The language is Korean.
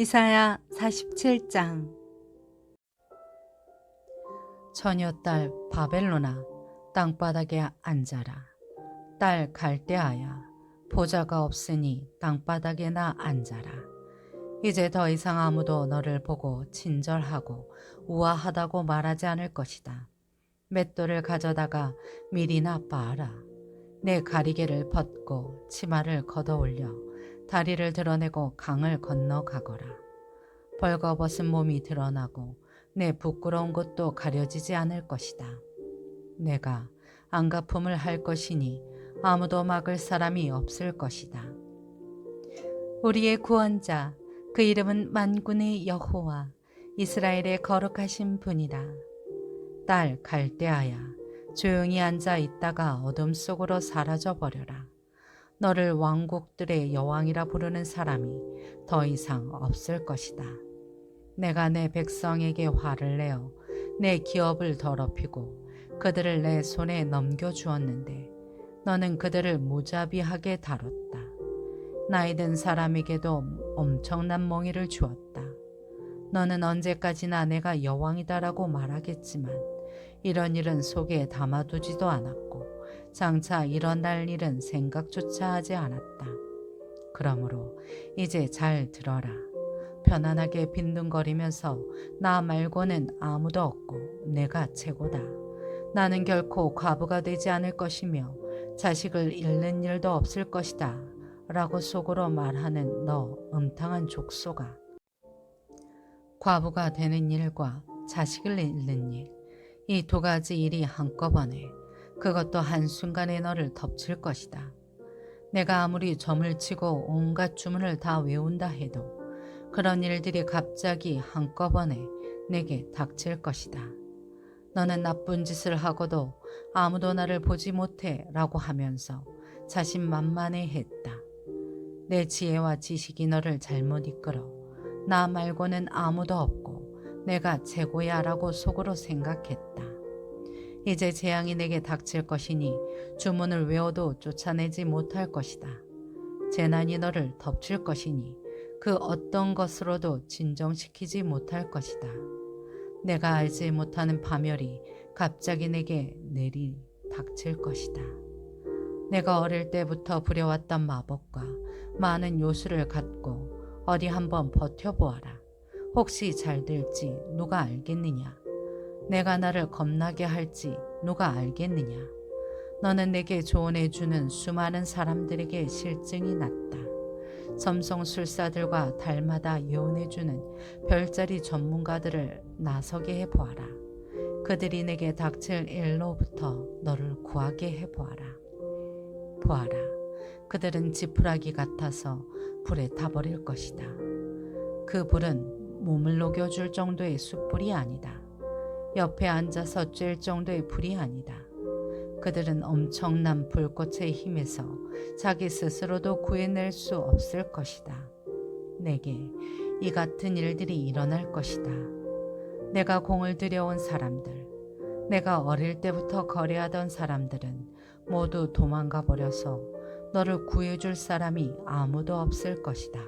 이사야 47장. 처녀 딸 바벨로나 땅바닥에 앉아라. 딸 갈대아야 보좌가 없으니 땅바닥에나 앉아라. 이제 더 이상 아무도 너를 보고 친절하고 우아하다고 말하지 않을 것이다. 맷돌을 가져다가 밀이나 빻아라. 내 가리개를 벗고 치마를 걷어올려 다리를 드러내고 강을 건너가거라. 벌거벗은 몸이 드러나고 내 부끄러운 것도 가려지지 않을 것이다. 내가 안가품을 할 것이니 아무도 막을 사람이 없을 것이다. 우리의 구원자 그 이름은 만군의 여호와 이스라엘의 거룩하신 분이다. 딸 갈대아야 조용히 앉아 있다가 어둠 속으로 사라져 버려라. 너를 왕국들의 여왕이라 부르는 사람이 더 이상 없을 것이다. 내가 내 백성에게 화를 내어 내 기업을 더럽히고 그들을 내 손에 넘겨주었는데 너는 그들을 무자비하게 다뤘다. 나이 든 사람에게도 엄청난 멍이를 주었다. 너는 언제까지나 내가 여왕이다라고 말하겠지만 이런 일은 속에 담아두지도 않았고 장차 일어날 일은 생각조차 하지 않았다. 그러므로 이제 잘 들어라. 편안하게 빈둥거리면서 나 말고는 아무도 없고 내가 최고다. 나는 결코 과부가 되지 않을 것이며 자식을 잃는 일도 없을 것이다. 라고 속으로 말하는 너 음탕한 족소가 과부가 되는 일과 자식을 잃는 일, 이 두 가지 일이 한꺼번에 그것도 한순간에 너를 덮칠 것이다. 내가 아무리 점을 치고 온갖 주문을 다 외운다 해도 그런 일들이 갑자기 한꺼번에 내게 닥칠 것이다. 너는 나쁜 짓을 하고도 아무도 나를 보지 못해 라고 하면서 자신만만해 했다. 내 지혜와 지식이 너를 잘못 이끌어 나 말고는 아무도 없고 내가 최고야 라고 속으로 생각했다. 이제 재앙이 내게 닥칠 것이니 주문을 외워도 쫓아내지 못할 것이다. 재난이 너를 덮칠 것이니 그 어떤 것으로도 진정시키지 못할 것이다. 내가 알지 못하는 파멸이 갑자기 내게 내리 닥칠 것이다. 내가 어릴 때부터 부려왔던 마법과 많은 요술을 갖고 어디 한번 버텨보아라. 혹시 잘 될지 누가 알겠느냐? 내가 나를 겁나게 할지 누가 알겠느냐? 너는 내게 조언해 주는 수많은 사람들에게 실증이 났다. 점성술사들과 달마다 예언해 주는 별자리 전문가들을 나서게 해 보아라. 그들이 내게 닥칠 일로부터 너를 구하게 해 보아라. 보아라. 그들은 지푸라기 같아서 불에 타버릴 것이다. 그 불은 몸을 녹여줄 정도의 숯불이 아니다. 옆에 앉아서 쬐일 정도의 불이 아니다. 그들은 엄청난 불꽃의 힘에서 자기 스스로도 구해낼 수 없을 것이다. 내게 이 같은 일들이 일어날 것이다. 내가 공을 들여온 사람들, 내가 어릴 때부터 거래하던 사람들은 모두 도망가 버려서 너를 구해줄 사람이 아무도 없을 것이다.